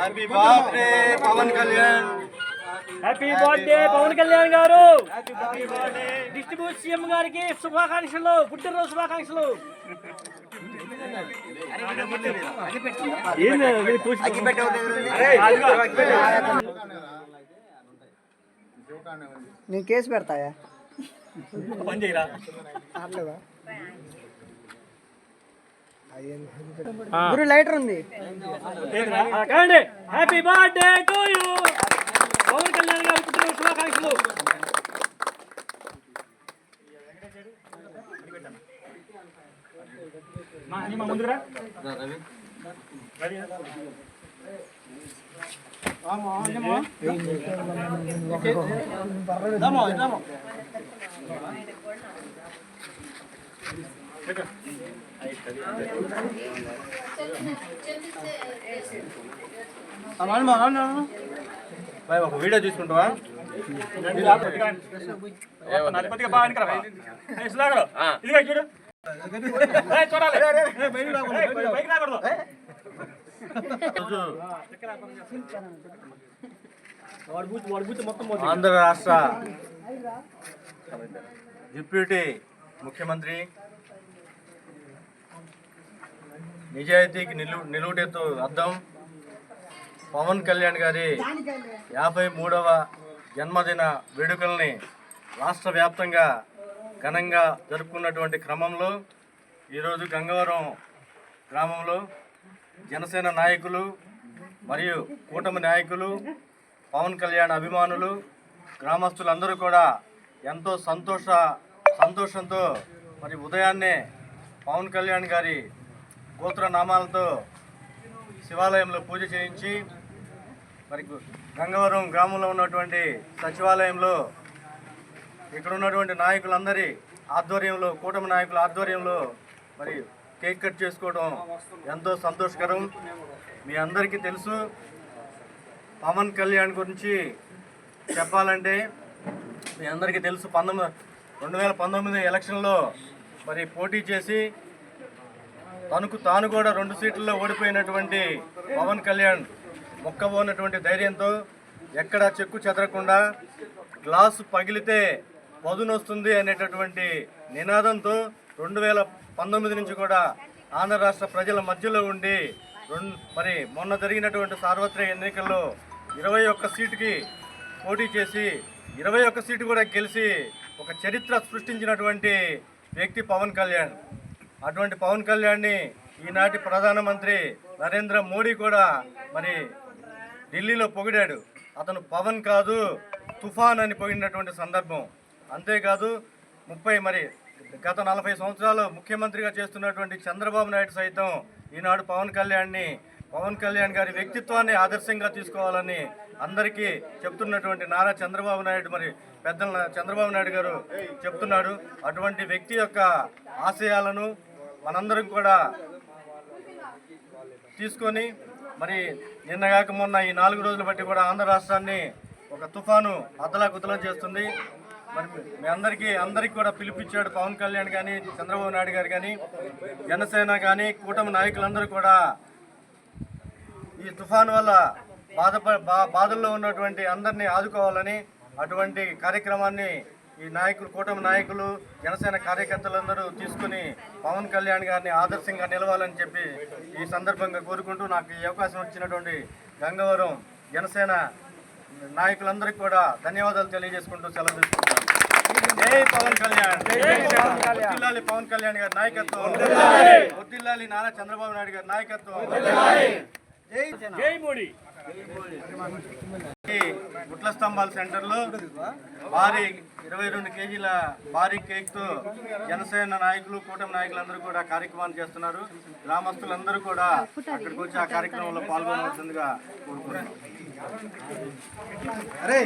Happy birthday Pawan Kalyan happy birthday Pawan Kalyan garu distribute CM గారికి శుభాకాంక్షలు పుట్టినరోజు శుభాకాంక్షలు నేను కేసు పెడతాయా పని చేయరా? గురు లైటర్ ఉంది. Happy birthday to you Pawan Kalyan గారి పుట్టినరోజు శుభాకాంక్షలు. మా ముందురా బాయ్ ఒక వీడియో తీసుకుంటావా నడిపతిగా బాగా వెనకరా ఏ, సుధాకర్, ఇదిగో చూడు ఏ, చూడాలి ఏ, బయటికి రాకూడదు. ఆంధ్ర రాష్ట్ర డిప్యూటీ ముఖ్యమంత్రి నిజాయితీకి నిలు నిలువుటెత్తు అర్థం పవన్ కళ్యాణ్ గారి యాభై మూడవ జన్మదిన వేడుకల్ని రాష్ట్ర వ్యాప్తంగా ఘనంగా జరుపుకున్నటువంటి క్రమంలో ఈరోజు గంగవరం గ్రామంలో జనసేన నాయకులు మరియు కూటమి నాయకులు పవన్ కళ్యాణ్ అభిమానులు గ్రామస్తులందరూ కూడా ఎంతో సంతోష సంతోషంతో మరి ఉదయాన్నే పవన్ కళ్యాణ్ గారి గోత్రనామాలతో శివాలయంలో పూజ చేయించి మరి గంగవరం గ్రామంలో ఉన్నటువంటి సచివాలయంలో ఇక్కడ ఉన్నటువంటి నాయకులందరి ఆధ్వర్యంలో కూటమి నాయకుల ఆధ్వర్యంలో మరి కేక్ కట్ చేసుకోవడం ఎంతో సంతోషకరం. మీ అందరికీ తెలుసు పవన్ కళ్యాణ్ గురించి చెప్పాలంటే మీ అందరికీ తెలుసు పంతొమ్మిది రెండు వేల పంతొమ్మిది ఎలక్షన్లో మరి పోటీ చేసి తనకు తాను కూడా రెండు సీట్లలో ఓడిపోయినటువంటి పవన్ కళ్యాణ్ మొక్కబోనటువంటి ధైర్యంతో ఎక్కడ చెక్కు చెదరకుండా గ్లాసు పగిలితే పదునొస్తుంది అనేటటువంటి నినాదంతో రెండు వేల పంతొమ్మిది నుంచి కూడా ఆంధ్ర రాష్ట్ర ప్రజల మధ్యలో ఉండి రెండు మరి మొన్న జరిగినటువంటి సార్వత్రిక ఎన్నికల్లో ఇరవై ఒక్క సీటుకి పోటీ చేసి ఇరవై ఒక్క సీటు కూడా గెలిచి ఒక చరిత్ర సృష్టించినటువంటి వ్యక్తి పవన్ కళ్యాణ్. అటువంటి పవన్ కళ్యాణ్ని ఈనాటి ప్రధానమంత్రి నరేంద్ర మోడీ కూడా మరి ఢిల్లీలో పొగిడాడు. అతను పవన్ కాదు తుఫాన్ అని పొగిడినటువంటి సందర్భం. అంతేకాదు ముప్పై మరి గత నలభై సంవత్సరాలు ముఖ్యమంత్రిగా చేస్తున్నటువంటి చంద్రబాబు నాయుడు సైతం ఈనాడు పవన్ కళ్యాణ్ని పవన్ కళ్యాణ్ గారి వ్యక్తిత్వాన్ని ఆదర్శంగా తీసుకోవాలని అందరికీ చెప్తున్నటువంటి నారా చంద్రబాబు నాయుడు మరి పెద్దల చంద్రబాబు నాయుడు గారు చెప్తున్నాడు. అటువంటి వ్యక్తి యొక్క ఆశయాలను మనందరం కూడా తీసుకొని మరి నిన్నగాక మొన్న ఈ నాలుగు రోజులు బట్టి కూడా ఆంధ్ర రాష్ట్రాన్ని ఒక తుఫాను అద్దలాకుతలం చేస్తుంది. మరి మీ అందరికీ అందరికీ కూడా పిలిపించాడు పవన్ కళ్యాణ్ కానీ చంద్రబాబు నాయుడు గారు కానీ జనసేన కానీ కూటమి నాయకులందరూ కూడా ఈ తుఫాను వల్ల బాధ బాధల్లో ఉన్నటువంటి అందరినీ ఆదుకోవాలని అటువంటి కార్యక్రమాన్ని ఈ నాయకులు కూటమి నాయకులు జనసేన కార్యకర్తలందరూ తీసుకుని పవన్ కళ్యాణ్ గారిని ఆదర్శంగా నిలవాలని చెప్పి ఈ సందర్భంగా కోరుకుంటూ నాకు ఈ అవకాశం ఇచ్చినటువంటి గంగవరం జనసేన నాయకులందరికీ కూడా ధన్యవాదాలు తెలియజేసుకుంటూ సెలవు తీసుకుంటాను జై పవన్ కళ్యాణ్. పవన్ కళ్యాణ్. గారి నాయకత్వం. వర్ధిల్లాలి నారా చంద్రబాబు నాయుడు గారి నాయకత్వం. జై జై మోడీ. ఈ గుట్ల స్తంభాల సెంటర్లో భారీ ఇరవై రెండు కేజీల భారీ కేక్తో జనసేన నాయకులు కూటమి నాయకులందరూ కూడా కార్యక్రమాన్ని చేస్తున్నారు. గ్రామస్తులందరూ కూడా అక్కడికి వచ్చి ఆ కార్యక్రమంలో పాల్గొనవలసిందిగా కోరుకుంటున్నారు అరే